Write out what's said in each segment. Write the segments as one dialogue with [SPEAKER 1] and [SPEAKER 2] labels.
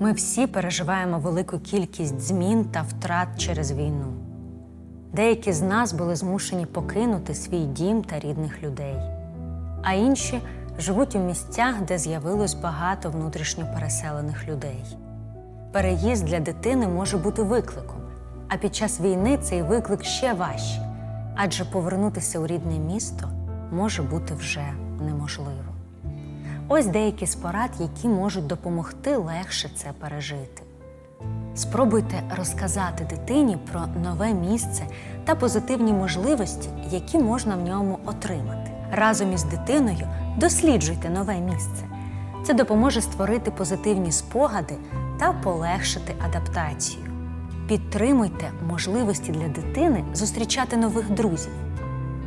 [SPEAKER 1] Ми всі переживаємо велику кількість змін та втрат через війну. Деякі з нас були змушені покинути свій дім та рідних людей, а інші живуть у місцях, де з'явилось багато внутрішньо переселених людей. Переїзд для дитини може бути викликом, а під час війни цей виклик ще важче, адже повернутися у рідне місто може бути вже неможливо. Ось деякі з порад, які можуть допомогти легше це пережити. Спробуйте розказати дитині про нове місце та позитивні можливості, які можна в ньому отримати. Разом із дитиною досліджуйте нове місце. Це допоможе створити позитивні спогади та полегшити адаптацію. Підтримуйте можливості для дитини зустрічати нових друзів.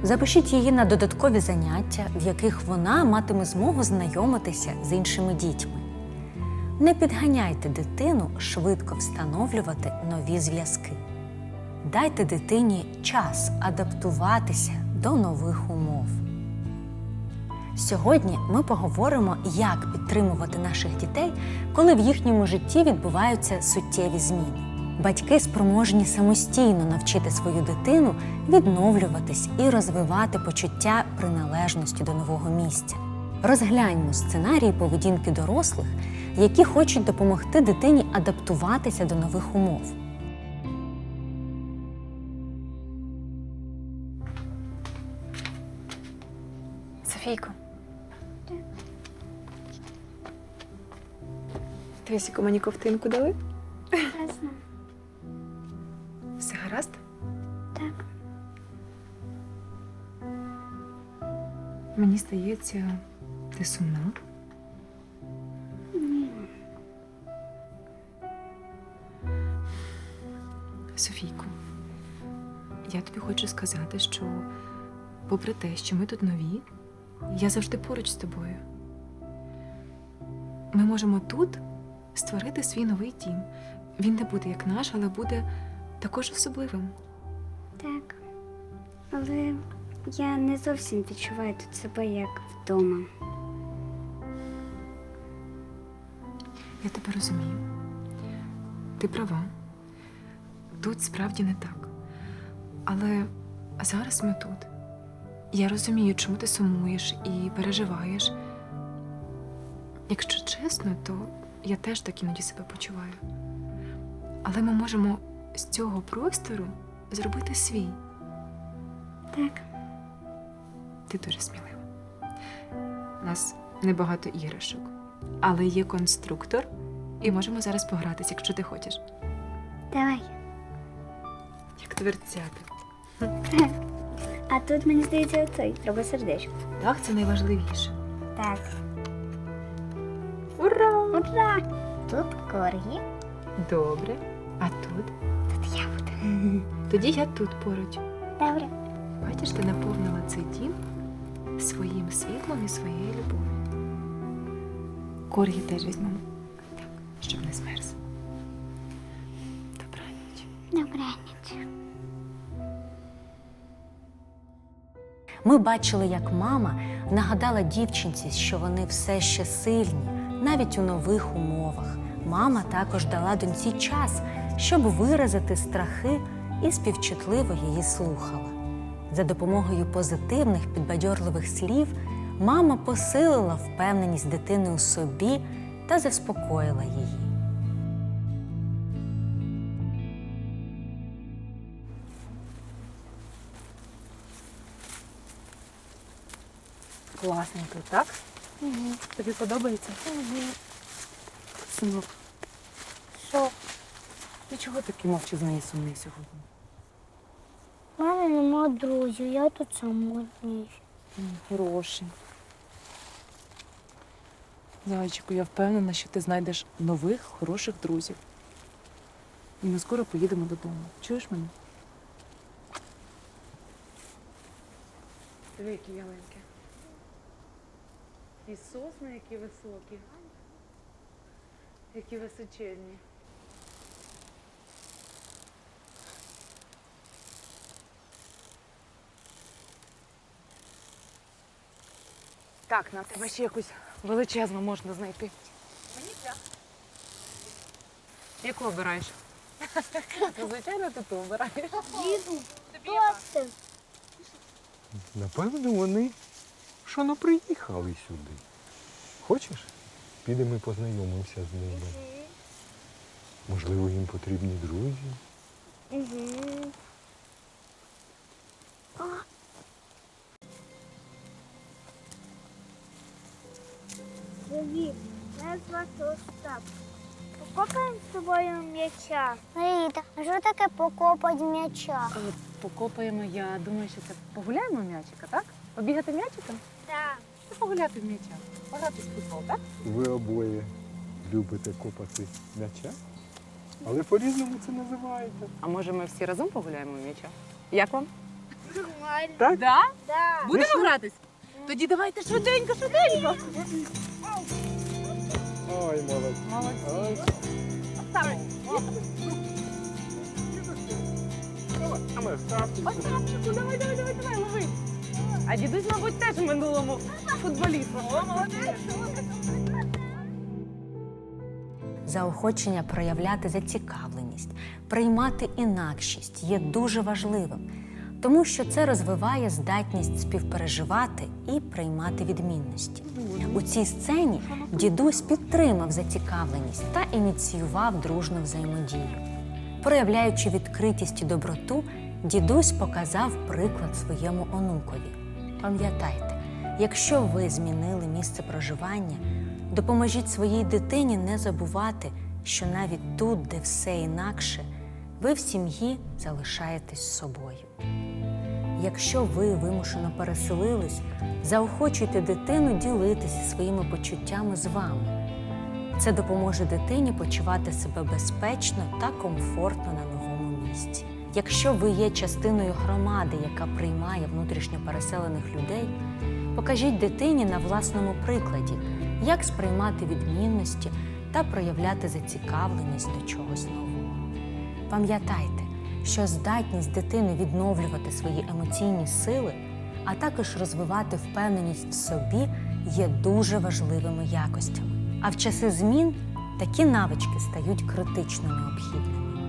[SPEAKER 1] Запишіть її на додаткові заняття, в яких вона матиме змогу знайомитися з іншими дітьми. Не підганяйте дитину швидко встановлювати нові зв'язки. Дайте дитині час адаптуватися до нових умов. Сьогодні ми поговоримо, як підтримувати наших дітей, коли в їхньому житті відбуваються суттєві зміни. Батьки спроможні самостійно навчити свою дитину відновлюватись і розвивати почуття приналежності до нового місця. Розгляньмо сценарії поведінки дорослих, які хочуть допомогти дитині адаптуватися до нових умов.
[SPEAKER 2] Софійко. Твісіку мені ковтинку дали? Здається, ти сумна. Софійко, я тобі хочу сказати, що, попри те, що ми тут нові, я завжди поруч з тобою. Ми можемо тут створити свій новий дім. Він не буде як наш, але буде також особливим.
[SPEAKER 3] Так. Але я не зовсім відчуваю тут себе як вдома.
[SPEAKER 2] Я тебе розумію. Ти права. Тут справді не так. Але зараз ми тут. Я розумію, чому ти сумуєш і переживаєш. Якщо чесно, то я теж так іноді себе почуваю. Але ми можемо з цього простору зробити свій.
[SPEAKER 3] Так.
[SPEAKER 2] Ти дуже смілива. У нас небагато іграшок, але є конструктор, і можемо зараз погратися, якщо ти хочеш.
[SPEAKER 3] Давай.
[SPEAKER 2] Як тверцяти.
[SPEAKER 3] А тут мені здається оцей. Треба сердечко.
[SPEAKER 2] Так, це найважливіше.
[SPEAKER 3] Так.
[SPEAKER 2] Ура!
[SPEAKER 3] Ура! Тут коргі.
[SPEAKER 2] Добре. А тут?
[SPEAKER 3] Тут я буду.
[SPEAKER 2] Тоді я тут поруч.
[SPEAKER 3] Добре.
[SPEAKER 2] Бачиш, ти наповнила цей дім своїм світлом і своєю любов'ю. Коргі теж візьмемо, так, щоб не змерз. Добраніч.
[SPEAKER 3] Добраніч.
[SPEAKER 1] Ми бачили, як мама нагадала дівчинці, що вони все ще сильні, навіть у нових умовах. Мама також дала доньці час, щоб виразити страхи і співчутливо її слухала. За допомогою позитивних підбадьорливих слів мама посилила впевненість дитини у собі та заспокоїла її.
[SPEAKER 4] Класненько, так? Тобі подобається? Синок,
[SPEAKER 3] Що?
[SPEAKER 4] ти чого такий мовчазний сумний сьогодні?
[SPEAKER 3] У мене нема друзів, я тут самотній.
[SPEAKER 4] Хороший. Зайчику, я впевнена, що ти знайдеш нових хороших друзів. І ми скоро поїдемо додому. Чуєш мене? Диви, які ялинки. І сосни, які високі. Які височенні. Так, на тебе ще якусь величезну можна знайти. Яку обираєш? Ну, звичайно, ти ту обираєш.
[SPEAKER 3] Діду, хто це?
[SPEAKER 5] Напевно, вони що не приїхали сюди. Хочеш? Підемо і познайомимося з ними. Можливо, їм потрібні друзі.
[SPEAKER 3] Угу. Привіт, мене звати Остап. Покопаємо з тобою м'яча.
[SPEAKER 6] Ріта, а що таке покопать м'яча?
[SPEAKER 4] Покопаємо, я думаю, що це погуляємо м'ячика, так? Побігати м'ячиком?
[SPEAKER 3] Так.
[SPEAKER 4] Чи погуляти в м'яча? Пограти в футбол, так?
[SPEAKER 5] Ви обоє любите копати м'яча, але по-різному це називаєте.
[SPEAKER 4] А може ми всі разом погуляємо в м'яча? Як вам?
[SPEAKER 3] Нормально.
[SPEAKER 5] Так?
[SPEAKER 4] Да?
[SPEAKER 3] Так.
[SPEAKER 4] Будемо гратись? Тоді давайте швиденько, швиденько.
[SPEAKER 5] Ой, молодець.
[SPEAKER 4] Молодці.
[SPEAKER 5] А ми Остапчик.
[SPEAKER 4] Остапчику, давай, давай, давай, давай, лови. А дідусь, мабуть, теж в минулому футболіст. О, молодець.
[SPEAKER 1] Заохочення проявляти зацікавленість, приймати інакшість є дуже важливим, тому що це розвиває здатність співпереживати і приймати відмінності. У цій сцені дідусь підтримав зацікавленість та ініціював дружну взаємодію. Проявляючи відкритість і доброту, дідусь показав приклад своєму онукові. Пам'ятайте, якщо ви змінили місце проживання, допоможіть своїй дитині не забувати, що навіть тут, де все інакше, ви в сім'ї залишаєтесь собою. Якщо ви вимушено переселились, заохочуйте дитину ділитися своїми почуттями з вами. Це допоможе дитині почувати себе безпечно та комфортно на новому місці. Якщо ви є частиною громади, яка приймає внутрішньо переселених людей, покажіть дитині на власному прикладі, як сприймати відмінності та проявляти зацікавленість до чогось нового. Пам'ятайте, що здатність дитини відновлювати свої емоційні сили, а також розвивати впевненість в собі є дуже важливими якостями. А в часи змін такі навички стають критично необхідними.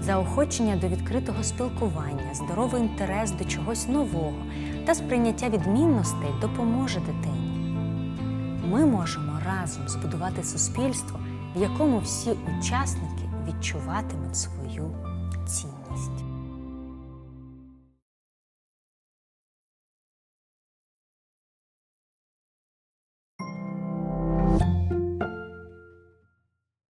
[SPEAKER 1] Заохочення до відкритого спілкування, здоровий інтерес до чогось нового та сприйняття відмінностей допоможе дитині. Ми можемо разом збудувати суспільство, в якому всі учасники відчуватимуть свою цінність.